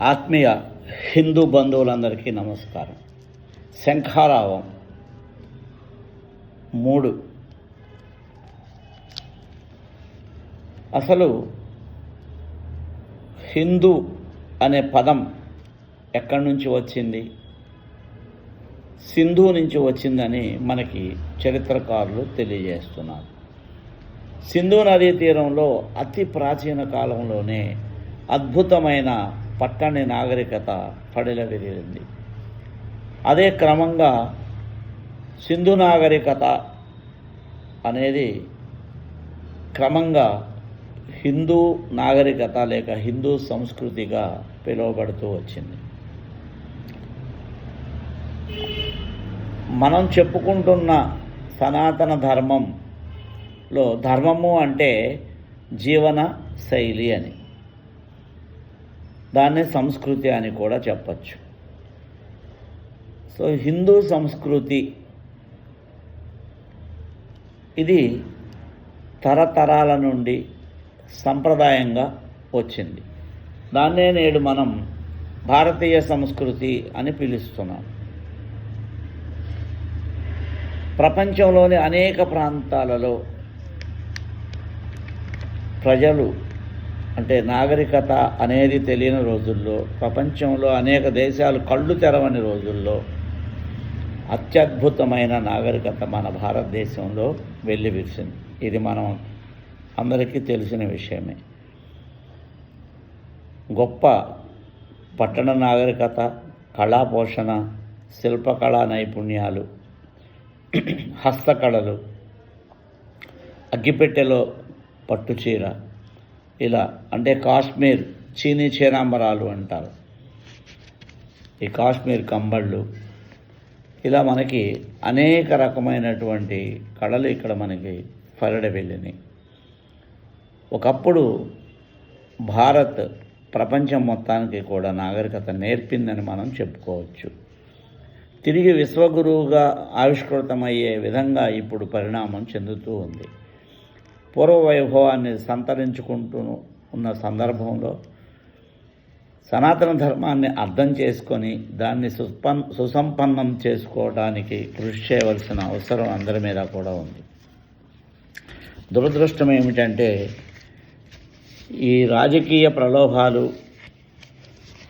ఆత్మీయ హిందూ బంధువులందరికీ నమస్కారం. శంఖారావం మూడు. అసలు హిందూ అనే పదం ఎక్కడి నుంచి వచ్చింది? సింధు నుంచి వచ్చిందని మనకి చరిత్రకారులు తెలియజేస్తున్నారు. సింధు నదీ తీరంలో అతి ప్రాచీన కాలంలోనే అద్భుతమైన పట్టణి నాగరికత పడిలవిరింది అదే క్రమంగా సింధు నాగరికత అనేది క్రమంగా హిందూ నాగరికత లేక హిందూ సంస్కృతిగా పిలువబడుతూ వచ్చింది. మనం చెప్పుకుంటున్న సనాతన ధర్మంలో ధర్మము అంటే జీవన శైలి అని. దాన్నే సంస్కృతి అని కూడా చెప్పచ్చు. సో హిందూ సంస్కృతి ఇది తరతరాల నుండి సంప్రదాయంగా వచ్చింది. దాన్నే నేడు మనం భారతీయ సంస్కృతి అని పిలుస్తున్నాం. ప్రపంచంలోని అనేక ప్రాంతాలలో ప్రజలు అంటే నాగరికత అనేది తెలియని రోజుల్లో ప్రపంచంలో అనేక దేశాలు కళ్ళు తెరవని రోజుల్లో అత్యద్భుతమైన నాగరికత మన భారతదేశంలో వెళ్ళి విరిసింది ఇది మనం అందరికీ తెలిసిన విషయమే. గొప్ప పట్టణ నాగరికత కళా పోషణ శిల్పకళా నైపుణ్యాలు హస్తకళలు అగ్గిపెట్టెలో పట్టుచీర ఇలా అంటే కాశ్మీర్ చీనీ చీరాంబరాలు అంటారు. ఈ కాశ్మీర్ కంబళ్ళు. ఇలా మనకి అనేక రకమైనటువంటి కళలు ఇక్కడ మనకి ఫరడ వెళ్ళినాయి. ఒకప్పుడు భారత్ ప్రపంచం మొత్తానికి కూడా నాగరికత నేర్పిందని మనం చెప్పుకోవచ్చు. తిరిగి విశ్వగురువుగా ఆవిష్కృతమయ్యే విధంగా ఇప్పుడు పరిణామం చెందుతూ ఉంది. పూర్వ వైభవాన్ని సంతరించుకుంటూ ఉన్న సందర్భంలో సనాతన ధర్మాన్ని అర్థం చేసుకొని దాన్ని సుపన్ సుసంపన్నం చేసుకోవడానికి కృషి చేయవలసిన అవసరం అందరి మీద కూడా ఉంది. దురదృష్టం ఏమిటంటే ఈ రాజకీయ ప్రలోభాలు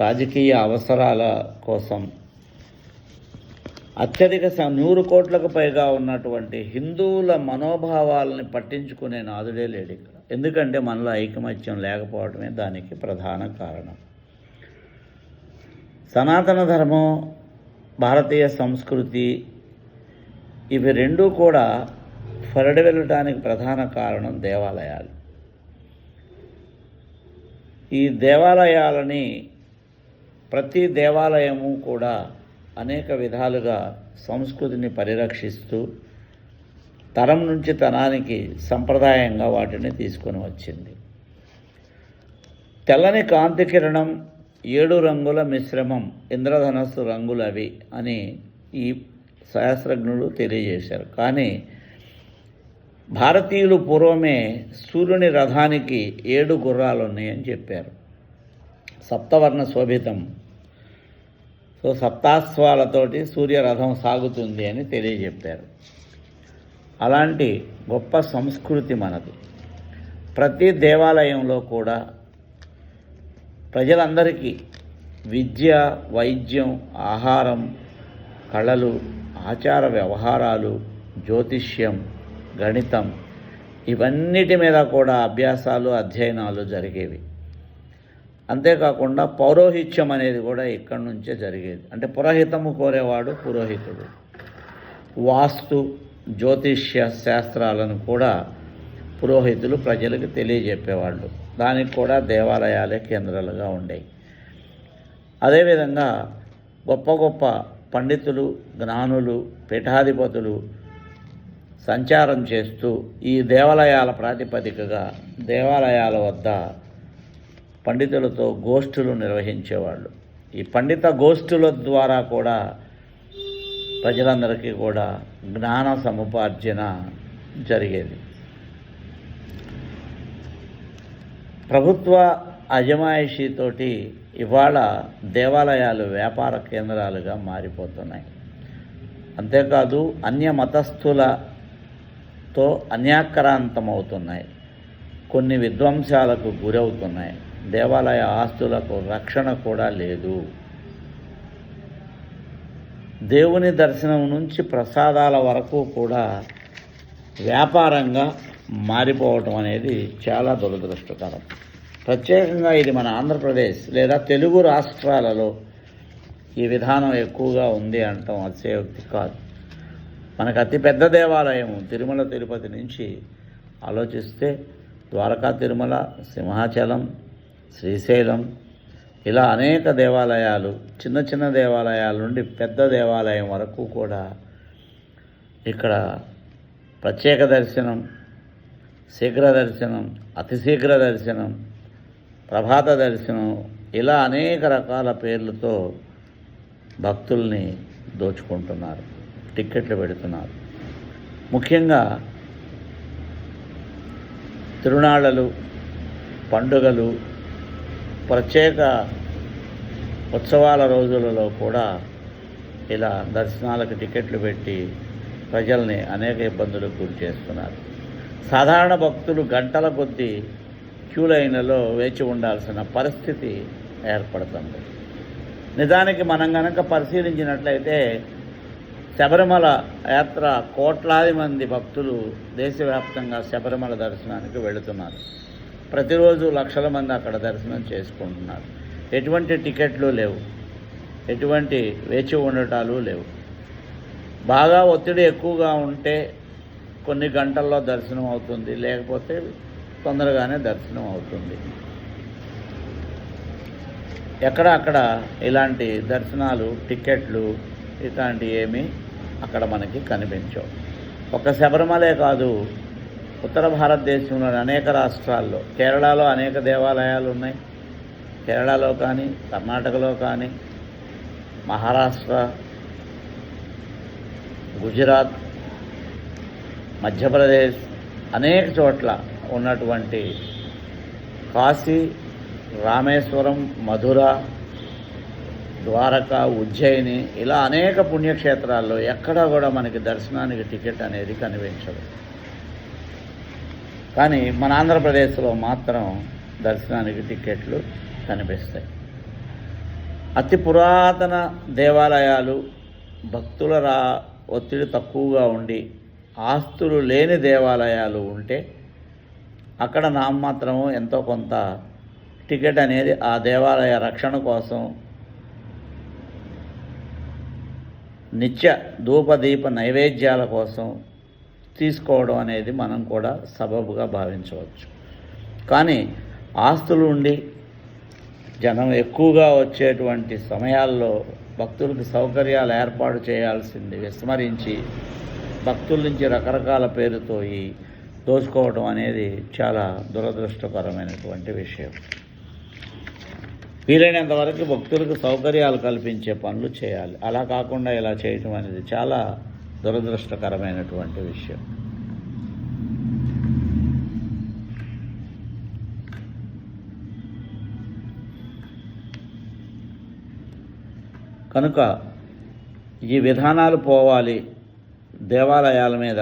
రాజకీయ అవసరాల కోసం అత్యధిక నూరు కోట్లకు పైగా ఉన్నటువంటి హిందువుల మనోభావాలని పట్టించుకునే నాదుడే లేడు ఇక్కడ. ఎందుకంటే మనలో ఐకమత్యం లేకపోవడమే దానికి ప్రధాన కారణం. సనాతన ధర్మం భారతీయ సంస్కృతి ఇవి రెండూ కూడా ఫరడి వెళ్ళటానికి ప్రధాన కారణం దేవాలయాలు. ఈ దేవాలయాలని ప్రతి దేవాలయము కూడా అనేక విధాలుగా సంస్కృతిని పరిరక్షిస్తూ తరం నుంచి తనానికి సంప్రదాయంగా వాటిని తీసుకొని వచ్చింది. తెల్లని కాంతి కిరణం ఏడు రంగుల మిశ్రమం ఇంద్రధనస్సు రంగులవి అని ఈ శాస్త్రజ్ఞులు తెలియజేశారు. కానీ భారతీయులు పూర్వమే సూర్యుని రథానికి ఏడు గుర్రాలు ఉన్నాయని చెప్పారు. సప్తవర్ణ శోభితం సో సప్తాశ్వాలతోటి సూర్యరథం సాగుతుంది అని తెలియజెప్పారు. అలాంటి గొప్ప సంస్కృతి మనది. ప్రతి దేవాలయంలో కూడా ప్రజలందరికీ విద్య వైద్యం ఆహారం కళలు ఆచార వ్యవహారాలు జ్యోతిష్యం గణితం ఇవన్నిటి మీద కూడా అభ్యాసాలు అధ్యయనాలు జరిగేవి. అంతేకాకుండా పౌరోహిత్యం అనేది కూడా ఇక్కడి నుంచే జరిగేది. అంటే పురోహితము కోరేవాడు పురోహితుడు. వాస్తు జ్యోతిష్య శాస్త్రాలను కూడా పురోహితులు ప్రజలకు తెలియజెప్పేవాళ్ళు. దానికి కూడా దేవాలయాలే కేంద్రాలుగా ఉండేవి అదేవిధంగా గొప్ప గొప్ప పండితులు జ్ఞానులు పీఠాధిపతులు సంచారం చేస్తూ ఈ దేవాలయాల ప్రాతిపదికగా దేవాలయాల వద్ద పండితులతో గోష్ఠులు నిర్వహించేవాళ్ళు. ఈ పండిత గోష్ఠుల ద్వారా కూడా ప్రజలందరికీ కూడా జ్ఞాన సముపార్జన జరిగేది. ప్రభుత్వ అజమాయిషీతోటి ఇవాళ దేవాలయాలు వ్యాపార కేంద్రాలుగా మారిపోతున్నాయి. అంతేకాదు అన్య మతస్థులతో అన్యాక్రాంతమవుతున్నాయి. కొన్ని విధ్వంసాలకు గురవుతున్నాయి. దేవాలయ ఆస్తులకు రక్షణ కూడా లేదు. దేవుని దర్శనం నుంచి ప్రసాదాల వరకు కూడా వ్యాపారంగా మారిపోవటం అనేది చాలా దురదృష్టకరం. ప్రత్యేకంగా ఇది మన ఆంధ్రప్రదేశ్ లేదా తెలుగు రాష్ట్రాలలో ఈ విధానం ఎక్కువగా ఉంది అంటాం అతిశయోక్తి కాదు. మనకు అతిపెద్ద దేవాలయం తిరుమల తిరుపతి నుంచి ఆలోచిస్తే ద్వారకా తిరుమల సింహాచలం శ్రీశైలం. ఇలా అనేక దేవాలయాలు చిన్న చిన్న దేవాలయాల నుండి పెద్ద దేవాలయం వరకు కూడా ఇక్కడ ప్రత్యేక దర్శనం శీఘ్ర దర్శనం అతి శీఘ్ర దర్శనం ప్రభాత దర్శనం ఇలా అనేక రకాల పేర్లతో భక్తుల్ని దోచుకుంటున్నారు టిక్కెట్లు పెడుతున్నారు. ముఖ్యంగా తిరునాళ్ళలు పండుగలు ప్రత్యేక ఉత్సవాల రోజులలో కూడా ఇలా దర్శనాలకు టికెట్లు పెట్టి ప్రజల్ని అనేక ఇబ్బందులకు గురి చేస్తున్నారు. సాధారణ భక్తులు గంటల కొద్దీ క్యూ లైన్లలో వేచి ఉండాల్సిన పరిస్థితి ఏర్పడుతుంది. నిజానికి మనం కనుక పరిశీలించినట్లయితే శబరిమల యాత్ర కోట్లాది మంది భక్తులు దేశవ్యాప్తంగా శబరిమల దర్శనానికి వెళుతున్నారు. ప్రతిరోజు లక్షల మంది అక్కడ దర్శనం చేసుకుంటున్నారు. ఎటువంటి టికెట్లు లేవు. ఎటువంటి వేచి ఉండటాలు లేవు. బాగా ఒత్తిడి ఎక్కువగా ఉంటే కొన్ని గంటల్లో దర్శనం అవుతుంది. లేకపోతే తొందరగానే దర్శనం అవుతుంది. ఎక్కడ అక్కడ ఇలాంటి దర్శనాలు టికెట్లు ఇలాంటి ఏమీ అక్కడ మనకి కనిపించవు. ఒక శబరిమలే కాదు. ఉత్తర భారతదేశంలోని అనేక రాష్ట్రాల్లో కేరళలో అనేక దేవాలయాలు ఉన్నాయి. కేరళలో కానీ కర్ణాటకలో కానీ మహారాష్ట్ర గుజరాత్ మధ్యప్రదేశ్ అనేక చోట్ల ఉన్నటువంటి కాశీ రామేశ్వరం మధుర ద్వారక ఉజ్జయిని ఇలా అనేక పుణ్యక్షేత్రాల్లో ఎక్కడా కూడా మనకి దర్శనానికి టికెట్ అనేది కనిపించదు. కానీ మన ఆంధ్రప్రదేశ్లో మాత్రం దర్శనానికి టికెట్లు కనిపిస్తాయి. అతి పురాతన దేవాలయాలు భక్తుల రా ఒత్తిడి తక్కువగా ఉండి ఆస్తులు లేని దేవాలయాలు ఉంటే అక్కడ నామమాత్రము ఎంతో కొంత టికెట్ అనేది ఆ దేవాలయ రక్షణ కోసం నిత్య ధూపదీప నైవేద్యాల కోసం తీసుకోవడం అనేది మనం కూడా సబబుగా భావించవచ్చు. కానీ ఆస్తులు ఉండి జనం ఎక్కువగా వచ్చేటువంటి సమయాల్లో భక్తులకు సౌకర్యాలు ఏర్పాటు చేయాల్సింది విస్మరించి భక్తుల నుంచి రకరకాల పేరుతో ఈ దోచుకోవడం అనేది చాలా దురదృష్టకరమైనటువంటి విషయం. వీలైనంత వరకు భక్తులకు సౌకర్యాలు కల్పించే పనులు చేయాలి. అలా కాకుండా ఇలా చేయటం అనేది చాలా దురదృష్టకరమైనటువంటి విషయం. కనుక ఈ విధానాలు పోవాలి దేవాలయాల మీద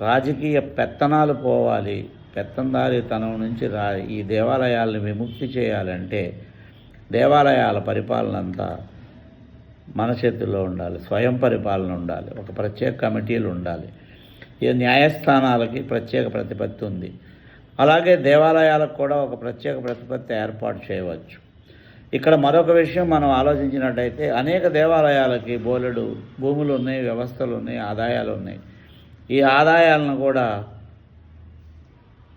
రాజకీయ పెత్తనాలు పోవాలి పెత్తందారితనం నుంచి రా ఈ దేవాలయాలను విముక్తి చేయాలంటే దేవాలయాల పరిపాలన అంతా మన చేతుల్లో ఉండాలి స్వయం పరిపాలన ఉండాలి ఒక ప్రత్యేక కమిటీలు ఉండాలి. ఈ న్యాయస్థానాలకి ప్రత్యేక ప్రతిపత్తి ఉంది. అలాగే దేవాలయాలకు కూడా ఒక ప్రత్యేక ప్రతిపత్తి ఏర్పాటు చేయవచ్చు. ఇక్కడ మరొక విషయం మనం ఆలోచించినట్టయితే అనేక దేవాలయాలకి బోలెడు భూములు ఉన్నాయి వ్యవస్థలు ఉన్నాయి ఆదాయాలు ఉన్నాయి. ఈ ఆదాయాలను కూడా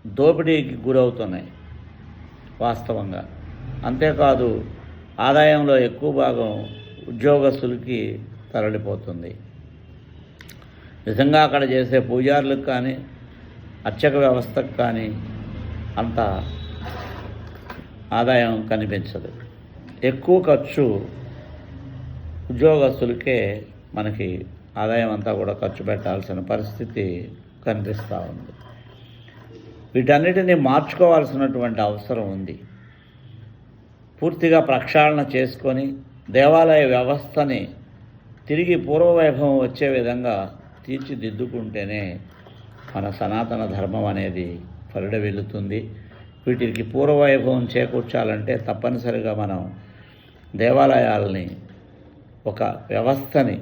దోపిడీకి గురవుతున్నాయి వాస్తవంగా. అంతేకాదు ఆదాయంలో ఎక్కువ భాగం ఉద్యోగస్తులకి తరలిపోతుంది. నిజంగా అక్కడ చేసే పూజారులకు కానీ అర్చక వ్యవస్థకు కానీ అంత ఆదాయం కనిపించదు. ఎక్కువ ఖర్చు ఉద్యోగస్తులకే మనకి ఆదాయం అంతా కూడా ఖర్చు పెట్టాల్సిన పరిస్థితి కనిపిస్తూ ఉంది. వీటన్నిటిని మార్చుకోవాల్సినటువంటి అవసరం ఉంది. పూర్తిగా ప్రక్షాళన చేసుకొని దేవాలయ వ్యవస్థని తిరిగి పూర్వవైభవం వచ్చే విధంగా తీర్చిదిద్దుకుంటేనే మన సనాతన ధర్మం అనేది పరిడ వెళుతుంది వీటికి పూర్వవైభవం చేకూర్చాలంటే తప్పనిసరిగా మనం దేవాలయాలని ఒక వ్యవస్థని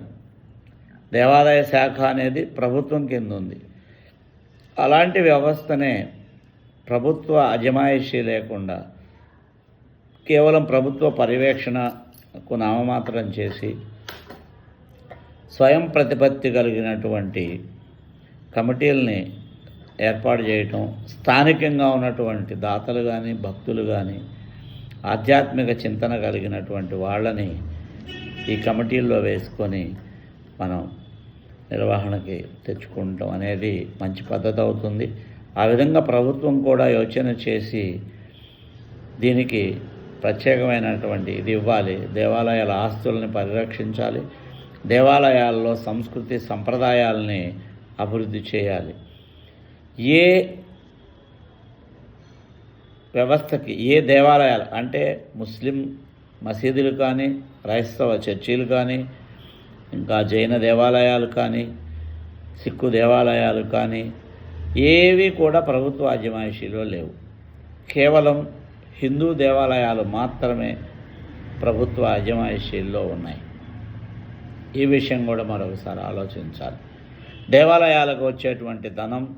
దేవాలయ శాఖ అనేది ప్రభుత్వం కింద ఉంది అలాంటి వ్యవస్థనే ప్రభుత్వ అజమాయిషీ లేకుండా కేవలం ప్రభుత్వ పర్యవేక్షణ నామమాత్రం చేసి స్వయం ప్రతిపత్తి కలిగినటువంటి కమిటీలని ఏర్పాటు చేయటం స్థానికంగా ఉన్నటువంటి దాతలు కానీ భక్తులు కానీ ఆధ్యాత్మిక చింతన కలిగినటువంటి వాళ్ళని ఈ కమిటీల్లో వేసుకొని మనం నిర్వహణకి తెచ్చుకుంటాం అనేది మంచి పద్ధతి అవుతుంది. ఆ విధంగా ప్రభుత్వం కూడా యోచన చేసి దీనికి ప్రత్యేకమైనటువంటి ఇది ఇవ్వాలి. దేవాలయాల ఆస్తుల్ని పరిరక్షించాలి. దేవాలయాల్లో సంస్కృతి సంప్రదాయాలని అభివృద్ధి చేయాలి. ఏ వ్యవస్థకి ఏ దేవాలయాలు అంటే ముస్లిం మసీదులు కానీ క్రైస్తవ చర్చీలు కానీ ఇంకా జైన దేవాలయాలు కానీ సిక్కు దేవాలయాలు కానీ ఏవి కూడా ప్రభుత్వ అజమాయిషీలో లేవు. కేవలం హిందూ దేవాలయాలు మాత్రమే ప్రభుత్వ అజమాయిషీల్లో ఉన్నాయి. ఈ విషయం కూడా మరొకసారి ఆలోచించాలి. దేవాలయాలకు వచ్చేటువంటి ధనం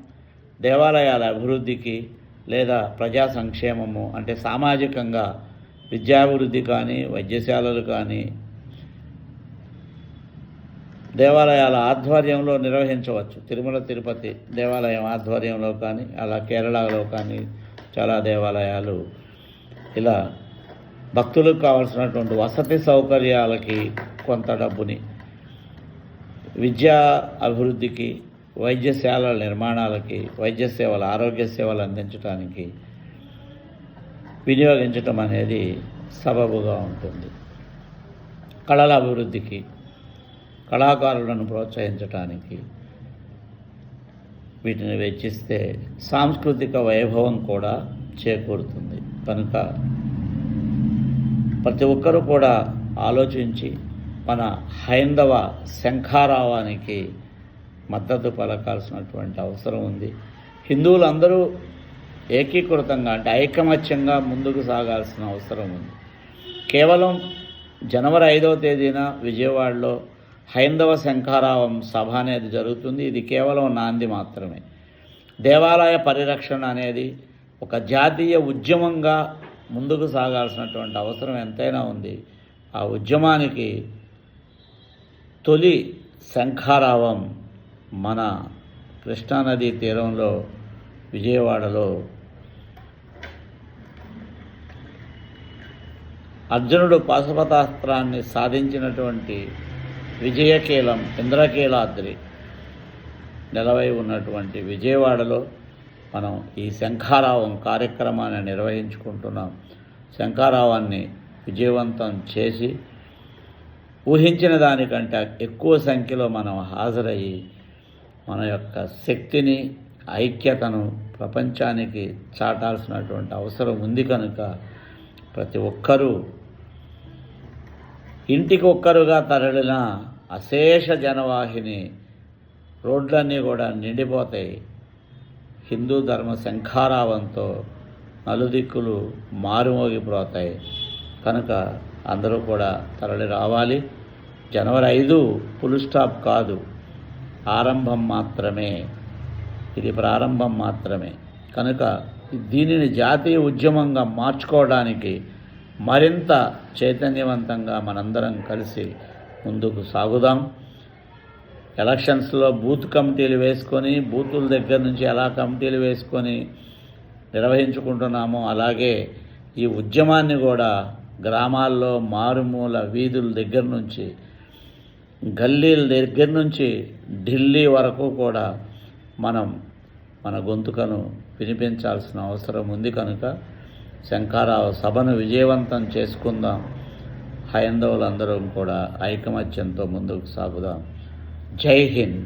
దేవాలయాల అభివృద్ధికి లేదా ప్రజా సంక్షేమము అంటే సామాజికంగా విద్యాభివృద్ధి కానీ వైద్యశాలలు కానీ దేవాలయాల ఆధ్వర్యంలో నిర్వహించవచ్చు. తిరుమల తిరుపతి దేవాలయం ఆధ్వర్యంలో కానీ అలా కేరళలో కానీ చాలా దేవాలయాలు ఇలా భక్తులకు కావాల్సినటువంటి వసతి సౌకర్యాలకి కొంత డబ్బుని విద్యా అభివృద్ధికి వైద్యశాలల నిర్మాణాలకి వైద్య సేవలు ఆరోగ్య సేవలు అందించడానికి వినియోగించటం అనేది సబబుగా ఉంటుంది. కళల అభివృద్ధికి కళాకారులను ప్రోత్సహించటానికి వీటిని వెచ్చిస్తే సాంస్కృతిక వైభవం కూడా చేకూరుతుంది. కనుక ప్రతి ఒక్కరూ కూడా ఆలోచించి మన హైందవ శంఖారావానికి మద్దతు పలకాల్సినటువంటి అవసరం ఉంది. హిందువులందరూ ఏకీకృతంగా అంటే ఐకమత్యంగా ముందుకు సాగాల్సిన అవసరం ఉంది. కేవలం జనవరి ఐదవ తేదీన విజయవాడలో హైందవ శంఖారావం సభ అనేది జరుగుతుంది. ఇది కేవలం నాంది మాత్రమే. దేవాలయ పరిరక్షణ అనేది ఒక జాతీయ ఉద్యమంగా ముందుకు సాగాల్సినటువంటి అవసరం ఎంతైనా ఉంది. ఆ ఉద్యమానికి తొలి శంఖారావం మన కృష్ణానదీ తీరంలో విజయవాడలో అర్జునుడు పాశుపతాస్త్రాన్ని సాధించినటువంటి విజయకీలం ఇంద్రకీలాద్రి నిలవై ఉన్నటువంటి విజయవాడలో మనం ఈ శంఖారావం కార్యక్రమాన్ని నిర్వహించుకుంటున్నాం. శంఖారావాన్ని విజయవంతం చేసి ఊహించిన దానికంటే ఎక్కువ సంఖ్యలో మనం హాజరయ్యి మన యొక్క శక్తిని ఐక్యతను ప్రపంచానికి చాటాల్సినటువంటి అవసరం ఉంది కనుక ప్రతి ఒక్కరూ ఇంటికి ఒక్కరుగా తరలిన అశేష జనవాహిని రోడ్లన్నీ కూడా నిండిపోతాయి. హిందూ ధర్మ శంఖారావంతో నలుదిక్కులు మారుమోగిపోతాయి. కనుక అందరూ కూడా తరలి రావాలి. జనవరి ఐదు ఫుల్ స్టాప్ కాదు. ఆరంభం మాత్రమే. ఇది ప్రారంభం మాత్రమే. కనుక దీనిని జాతీయ ఉద్యమంగా మార్చుకోవడానికి మరింత చైతన్యవంతంగా మనందరం కలిసి ముందుకు సాగుదాం. ఎలక్షన్స్లో బూత్ కమిటీలు వేసుకొని బూతుల దగ్గర నుంచి ఎలా కమిటీలు వేసుకొని నిర్వహించుకుంటున్నామో అలాగే ఈ ఉద్యమాన్ని కూడా గ్రామాల్లో మారుమూల వీధుల దగ్గర నుంచి గల్లీల దగ్గర నుంచి ఢిల్లీ వరకు కూడా మనం మన గొంతుకను వినిపించాల్సిన అవసరం ఉంది కనుక శంకారావు సభను విజయవంతం చేసుకుందాం. హైందవులందరం కూడా ఐకమత్యంతో ముందుకు సాగుదాం. జై హింద్